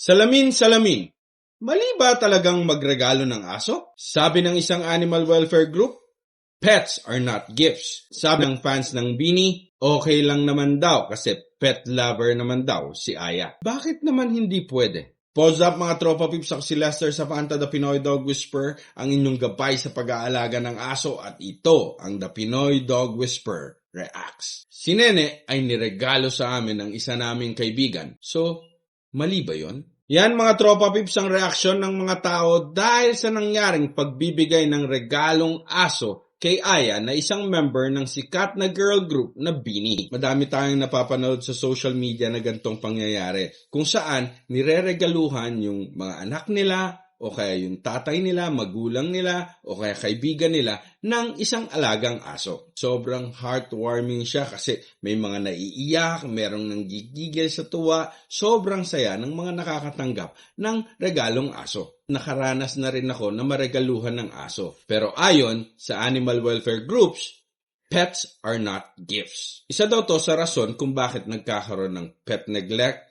Salamin, salamin. Mali ba talagang magregalo ng aso? Sabi ng isang animal welfare group, pets are not gifts. Sabi ng fans ng Bini, okay lang naman daw kasi pet lover naman daw si Aya. Bakit naman hindi pwede? Pause up mga tropa pips ako si Lester sa Fanta The Pinoy Dog Whisperer, ang inyong gabay sa pag-aalaga ng aso at ito ang The Pinoy Dog Whisperer Reacts. Si Nene ay niregalo sa amin ng isa naming kaibigan. So, mali ba yon? Yan mga tropa pips ang reaksyon ng mga tao dahil sa nangyaring pagbibigay ng regalong aso kay Aya na isang member ng sikat na girl group na Bini. Madami tayong napapanood sa social media na gantong pangyayari kung saan nireregaluhan yung mga anak nila o kaya yung tatay nila, magulang nila, o kaya kaibigan nila ng isang alagang aso. Sobrang heartwarming siya kasi may mga naiiyak, merong nang gigigil sa tuwa, sobrang saya ng mga nakakatanggap ng regalong aso. Nakaranas na rin ako na maregaluhan ng aso. Pero ayon sa animal welfare groups, pets are not gifts. Isa daw to sa rason kung bakit nagkakaroon ng pet neglect,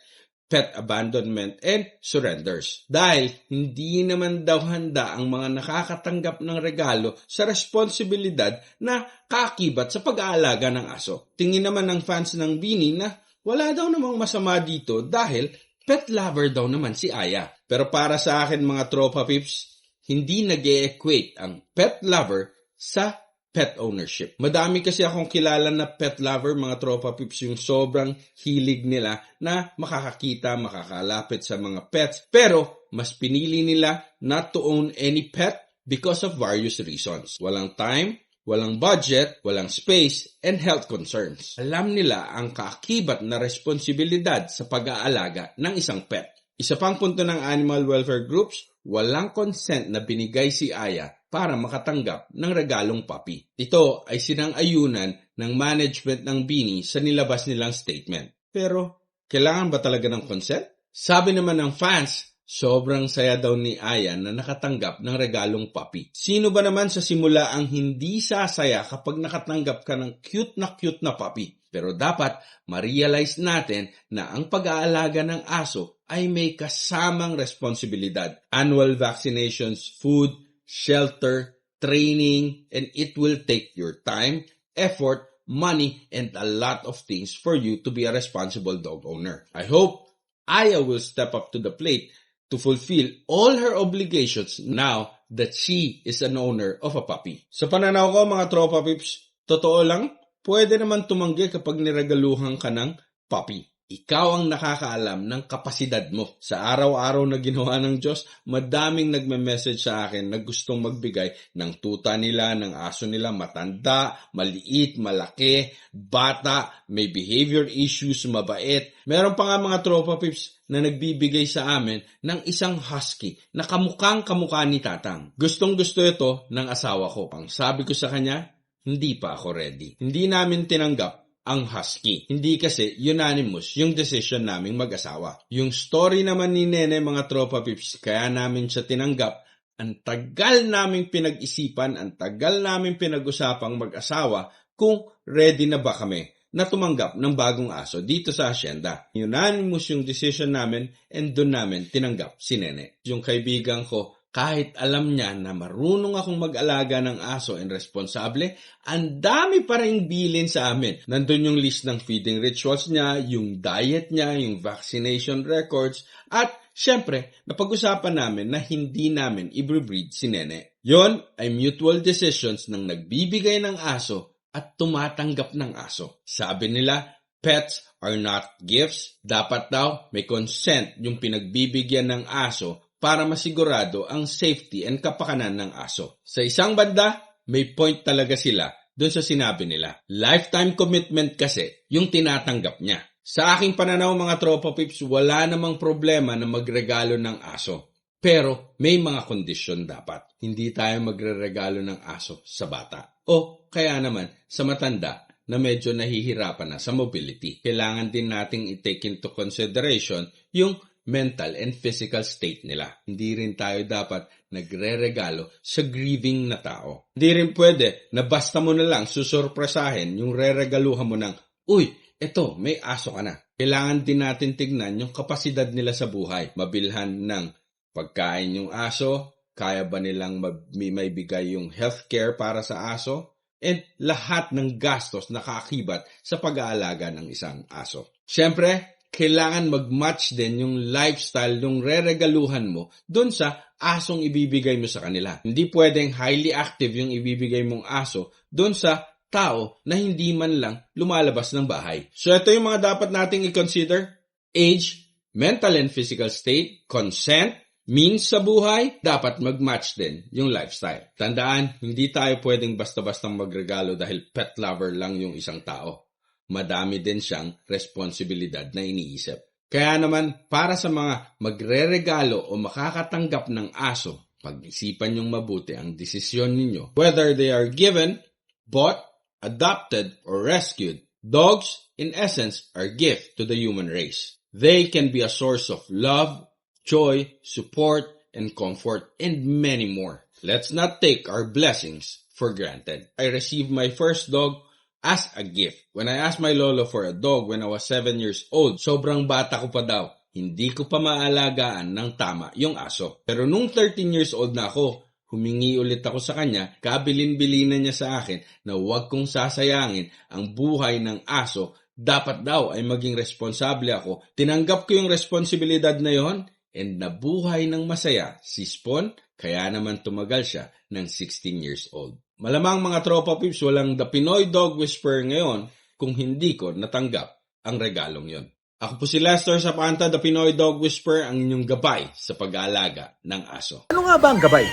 pet abandonment, and surrenders. Dahil hindi naman daw handa ang mga nakakatanggap ng regalo sa responsibilidad na kakibat sa pag-aalaga ng aso. Tingin naman ng fans ng Bini na wala daw namang masama dito dahil pet lover daw naman si Aya. Pero para sa akin mga tropa pips, hindi nag equate ang pet lover sa pet ownership. Madami kasi akong kilala na pet lover, mga tropa pips, yung sobrang hilig nila na makakakita, makakalapit sa mga pets. Pero, mas pinili nila not to own any pet because of various reasons. Walang time, walang budget, walang space, and health concerns. Alam nila ang kaakibat na responsibilidad sa pag-aalaga ng isang pet. Isa pang punto ng animal welfare groups, walang consent na binigay si Aya para makatanggap ng regalong puppy. Ito ay sinang-ayunan ng management ng Bini sa nilabas nilang statement. Pero, kailangan ba talaga ng consent? Sabi naman ng fans, sobrang saya daw ni Aya na nakatanggap ng regalong puppy. Sino ba naman sa simula ang hindi sasaya kapag nakatanggap ka ng cute na cute na puppy? Pero dapat ma-realize natin na ang pag-aalaga ng aso ay may kasamang responsibilidad. Annual vaccinations, food, shelter, training, and it will take your time, effort, money, and a lot of things for you to be a responsible dog owner. I hope Aya will step up to the plate to fulfill all her obligations now that she is an owner of a puppy. Sa pananaw ko mga tropa pips, totoo lang, pwede naman tumanggi kapag niregaluhan ka ng puppy. Ikaw ang nakakaalam ng kapasidad mo. Sa araw-araw na ginawa ng Diyos, madaming nagme-message sa akin na gustong magbigay ng tuta nila, ng aso nila, matanda, maliit, malaki, bata, may behavior issues, mabait. Meron pa nga mga tropa pips na nagbibigay sa amin ng isang husky na kamukhang kamukha ni Tatang. Gustong gusto ito ng asawa ko. Ang sabi ko sa kanya, hindi pa ako ready. Hindi namin tinanggap ang husky. Hindi kasi unanimous yung decision naming mag-asawa. Yung story naman ni Nene mga tropa pips, kaya namin siya tinanggap, ang tagal naming pinag-isipan, ang tagal naming pinag-usapang mag-asawa kung ready na ba kami na tumanggap ng bagong aso dito sa asyenda. Unanimous yung decision namin and doon namin tinanggap si Nene. Yung kaibigan ko, kahit alam niya na marunong akong mag-alaga ng aso and responsable, ang dami pa rin bilin sa amin. Nandun yung list ng feeding rituals niya, yung diet niya, yung vaccination records, at syempre, napag-usapan namin na hindi namin i-breed si Nene. Yon ay mutual decisions ng nagbibigay ng aso at tumatanggap ng aso. Sabi nila, pets are not gifts. Dapat daw may consent yung pinagbibigyan ng aso para masigurado ang safety and kapakanan ng aso. Sa isang banda, may point talaga sila doon sa sinabi nila. Lifetime commitment kasi yung tinatanggap niya. Sa aking pananaw mga tropa pips, wala namang problema na magregalo ng aso. Pero may mga kondisyon dapat. Hindi tayo magre-regalo ng aso sa bata. O kaya naman sa matanda na medyo nahihirapan na sa mobility. Kailangan din nating i-take into consideration yung mental and physical state nila. Hindi rin tayo dapat nagre-regalo sa grieving na tao. Hindi rin pwede na basta mo na lang susurpresahin yung re-regaluhan mo ng, Uy, eto, may aso ka na. Kailangan din natin tignan yung kapasidad nila sa buhay. Mabilhan ng pagkain yung aso, kaya ba nilang may bigay yung healthcare para sa aso, and lahat ng gastos na kaakibat sa pag-aalaga ng isang aso. Siyempre, kailangan mag-match din yung lifestyle yung re-regaluhan mo doon sa asong ibibigay mo sa kanila. Hindi pwedeng highly active yung ibibigay mong aso doon sa tao na hindi man lang lumalabas ng bahay. So ito yung mga dapat nating i-consider. Age, mental and physical state, consent, means sa buhay, dapat mag-match din yung lifestyle. Tandaan, hindi tayo pwedeng basta-bastang magregalo dahil pet lover lang yung isang tao. Madami din siyang responsibilidad na iniisip. Kaya naman, para sa mga magre-regalo o makakatanggap ng aso, pag-isipan niyong mabuti ang desisyon ninyo. Whether they are given, bought, adopted, or rescued, dogs, in essence, are gift to the human race. They can be a source of love, joy, support, and comfort, and many more. Let's not take our blessings for granted. I received my first dog as a gift. When I asked my lolo for a dog when I was 7 years old, sobrang bata ko pa daw. Hindi ko pa maalagaan ng tama yung aso. Pero nung 13 years old na ako, humingi ulit ako sa kanya, kabilin-bilinan niya sa akin na huwag kong sasayangin ang buhay ng aso. Dapat daw ay maging responsable ako. Tinanggap ko yung responsibilidad na yon and nabuhay ng masaya si Spon, kaya naman tumagal siya ng 16 years old. Malamang mga tropa pips, walang The Pinoy Dog Whisperer ngayon kung hindi ko natanggap ang regalong yon. Ako po si Lester Sapanta, The Pinoy Dog Whisperer, ang inyong gabay sa pag-aalaga ng aso. Ano nga ba ang gabay?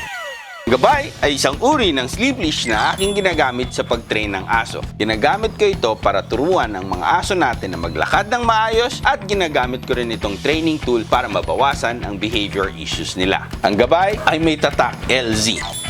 Gabay ay isang uri ng sleep leash na aking ginagamit sa pag-train ng aso. Ginagamit ko ito para turuan ang mga aso natin na maglakad ng maayos at ginagamit ko rin itong training tool para mabawasan ang behavior issues nila. Ang gabay ay may tatak LZ